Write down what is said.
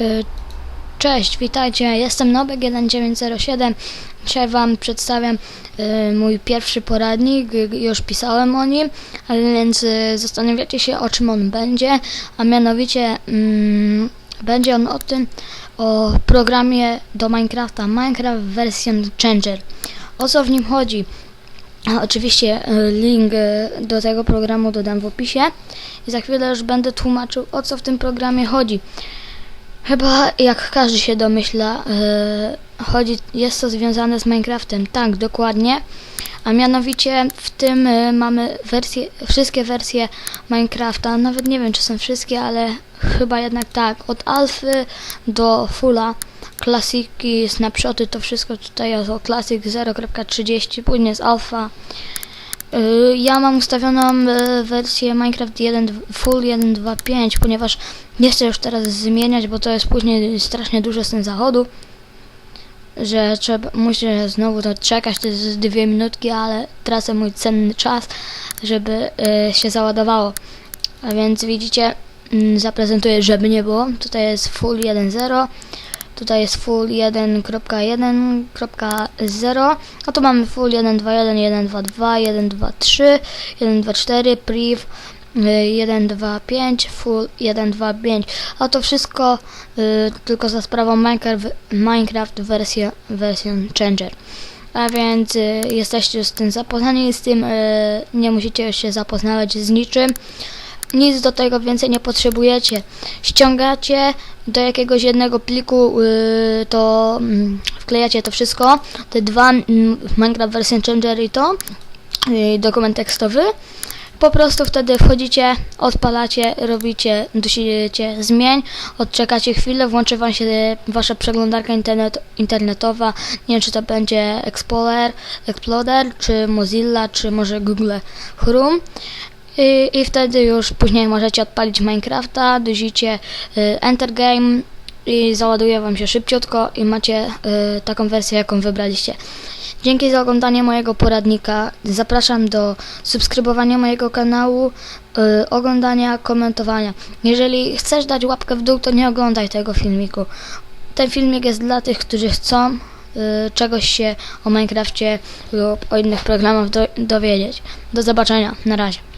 Y, Cześć, witajcie, jestem Nobek1907. Dzisiaj Wam przedstawiam y, mój pierwszy poradnik, y, już pisałem o nim, więc zastanawiacie się o czym on będzie, a mianowicie mm, będzie on o tym, o programie do Minecrafta, Minecraft Version Changer. O co w nim chodzi? Oczywiście link do tego programu dodam w opisie i za chwilę już będę tłumaczył o co w tym programie chodzi. Chyba jak każdy się domyśla, yy, chodzi, jest to związane z Minecraftem. Tak, dokładnie. A mianowicie w tym y, mamy wersje, wszystkie wersje Minecrafta. Nawet nie wiem, czy są wszystkie, ale chyba jednak tak. Od alfy do fulla. Klasiki, snapshoty, to wszystko tutaj jest o Classic 0.30, później jest alfa. Y, Ja mam ustawioną y, wersję Minecraft 1, Full 1.2.5, ponieważ nie chcę już teraz zmieniać, bo to jest później strasznie dużo z tym zachodu, że trzeba, muszę znowu to czekać, to jest dwie minutki, ale tracę mój cenny czas, żeby y, się załadowało. A więc widzicie, mm, zaprezentuję, żeby nie było. Tutaj jest Full 1.0. Tutaj jest full 1.1.0, a tu mamy full 1.2.1, 1.2.2, 1.2.3, 1.2.4, priv y, 1.2.5, full 1.2.5, a to wszystko y, tylko za sprawą Minecraft, Minecraft wersja, version changer. A więc y, jesteście z tym zapoznani, z tym y, nie musicie się zapoznawać z niczym. Nic do tego więcej nie potrzebujecie. Ściągacie do jakiegoś jednego pliku, yy, to mm, wklejacie to wszystko, te dwa mm, Minecraft Version Changer i to, yy, dokument tekstowy. Po prostu wtedy wchodzicie, odpalacie, robicie, dusicie zmień, odczekacie chwilę, włączy wam się wasza przeglądarka internet, internetowa, nie wiem czy to będzie Explorer, Explorer, czy Mozilla, czy może Google Chrome. I, I wtedy już później możecie odpalić Minecrafta, dusicie y, Enter Game i załaduje wam się szybciutko i macie y, taką wersję, jaką wybraliście. Dzięki za oglądanie mojego poradnika. Zapraszam do subskrybowania mojego kanału, y, oglądania, komentowania. Jeżeli chcesz dać łapkę w dół, to nie oglądaj tego filmiku. Ten filmik jest dla tych, którzy chcą y, czegoś się o Minecrafcie lub o innych programach do, dowiedzieć. Do zobaczenia. Na razie.